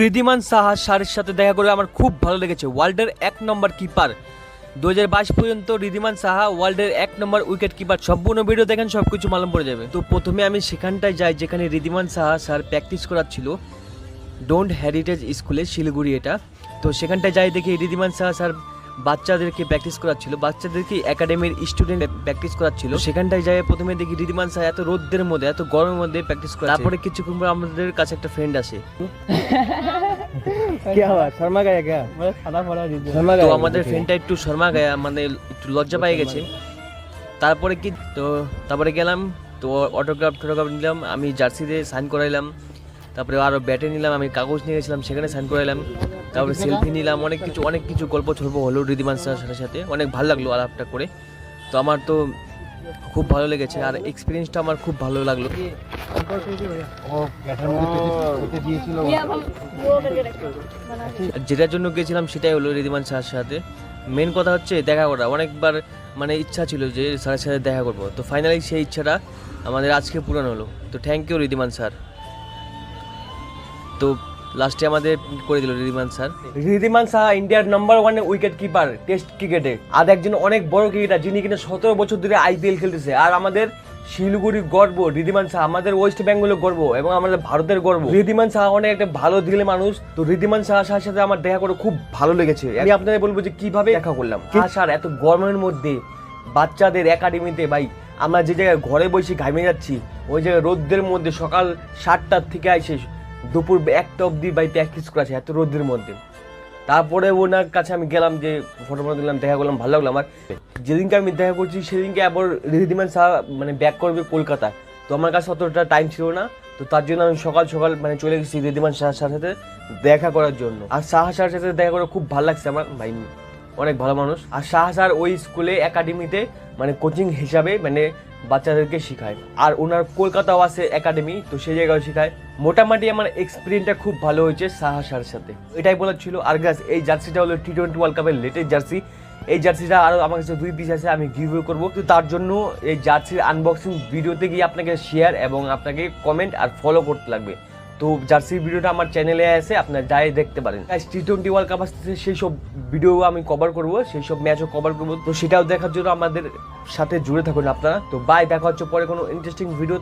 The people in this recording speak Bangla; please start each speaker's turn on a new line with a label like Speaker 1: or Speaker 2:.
Speaker 1: রিদিমান সাহা সারের সাথে দেখা করে আমার খুব ভালো লেগেছে। ওয়ার্ল্ডের এক নম্বর কিপার। দু হাজার বাইশ পর্যন্ত রিদিমান সাহা ওয়ার্ল্ডের এক নম্বর উইকেট কিপার। সম্পূর্ণ ভিডিও দেখেন সব কিছু মালুম পড়ে যাবে। তো প্রথমে আমি সেখানটায় যাই, যেখানে রিদিমান সাহা স্যার প্র্যাকটিস করাচ্ছিল। ডোন্ট হেরিটেজ স্কুলে, শিলিগুড়ি এটা। তো সেখানটায় যাই দেখি রিদিমান সাহা স্যার বাচ্চাদেরকে প্র্যাকটিস করাচ্ছিল। বাচ্চাদেরকে একাডেমির স্টুডেন্ট প্র্যাকটিস করাচ্ছিল। সেখানটায় যাই প্রথমে দেখি রিদিমান স্যার এত রোদের মধ্যে এত গরমের মধ্যে প্র্যাকটিস করে তারপরে কিছুক্ষণ পর আমাদের কাছে একটা ফ্রেন্ড আসে। গায়া আমাদের ফ্রেন্ডটা একটু শর্মা গায়া মানে একটু লজ্জা পাই গেছে। তারপরে কি তো তারপরে গেলাম তো অটোগ্রাফ টোটোগ্রাফ নিলাম আমি জার্সিতে সাইন করাইলাম। তারপরে আরও ব্যাটে নিলাম আমি কাগজ নিয়ে গেছিলাম সেখানে সাইন করাইলাম। তারপরে সেলফি নিলাম অনেক কিছু অনেক কিছু গল্প ছল্প হলো রিদিমান স্যারের সাথে সাথে। অনেক ভালো লাগল আলাপটা করে। তো আমার তো খুব ভালো লেগেছে আর এক্সপিরিয়েন্সটা আমার খুব ভালো লাগল। যেটার জন্য গেছিলাম সেটাই হলো রিদিমান স্যারের সাথে। মেন কথা হচ্ছে দেখা করা। অনেকবার মানে ইচ্ছা ছিল যে স্যারের সাথে দেখা করব। তো ফাইনালি সেই ইচ্ছাটা আমাদের আজকে পূরণ হলো। তো থ্যাংক ইউ রিদিমান স্যার। তো লাস্টে আমাদের করে দিল রিদিমান স্যার। রিদিমান সাহা ইন্ডিয়ার number one wicket keeper test ক্রিকেটে আর একজন অনেক বড় ক্রিকেটার যিনি কিনা সতেরো বছর ধরে আইপিএল খেলতেছে। আর আমাদের শিলিগুড়ির গর্ব রিদিমান সাহা আমাদের ওয়েস্ট বেঙ্গলের গর্ব এবং আমাদের ভারতের গর্ব। রিদিমান সাহা অনেক একটা ভালো দিলে মানুষ। তো রিদিমান সাহা সাহার সাথে আমার দেখা করে খুব ভালো লেগেছে। আমি আপনাদের বলব যে কীভাবে দেখা করলাম। স্যার এত গরমের মধ্যে বাচ্চাদের একাডেমিতে ভাই আমরা যে জায়গায় ঘরে বসে ঘামে যাচ্ছি ওই জায়গায় রোদ্রের মধ্যে সকাল সাতটার থেকে আসে দুপুর একটা অবধি বাই প্র্যাকটিস করা আছে এত রোদ্রের মধ্যে। তারপরে ওনার কাছে আমি গেলাম যে ফটো ফটো দিলাম দেখা করলাম, ভালো লাগল আমার। যেদিনকে আমি দেখা করছি, সেদিনকে আবার রিদিমান সাহা মানে ব্যাক করবে কলকাতা। তো আমার কাছে অতটা টাইম ছিল না, তো তার জন্য আমি সকাল সকাল মানে চলে গেছি রিদিমান সাহার সাথে দেখা করার জন্য। আর সাহা সাহার সাথে দেখা করে খুব ভালো লাগছে আমার। ভাই অনেক ভালো মানুষ। আর শাহ স্যার ওই স্কুলে একাডেমিতে মানে কোচিং হিসাবে মানে বাচ্চাদেরকে শেখায়। আর ওনার কলকাতাও আছে একাডেমি তো সেই জায়গায় শেখায়। মোটামুটি আমার এক্সপিরিয়েন্সটা খুব ভালো হয়েছে সাহা স্যারের সাথে। এটাই বলার ছিল। আর গাছ এই জার্সিটা হলো টি টোয়েন্টি ওয়ার্ল্ড কাপের লেটেস্ট জার্সি। এই জার্সিটা আরও আমার কাছে দুই পিস আছে, আমি গিভ করব। তো তার জন্য এই জার্সির আনবক্সিং ভিডিওতে গিয়ে আপনাকে শেয়ার এবং আপনাকে কমেন্ট আর ফলো করতে লাগবে। তো জার্সির ভিডিওটা আমার চ্যানেলে আছে, আপনার যাই দেখতে পারেন। টি টোয়েন্টি ওয়ার্ল্ড কাপ আসছে সেই সব ভিডিও আমি কভার করব, সেই সব ম্যাচও কভার করব। তো সেটাও দেখার জন্য আমাদের সাথে জুড়ে থাকুন আপনারা। তো বাই দেখা হচ্ছে পরে কোনো ইন্টারেস্টিং ভিডিও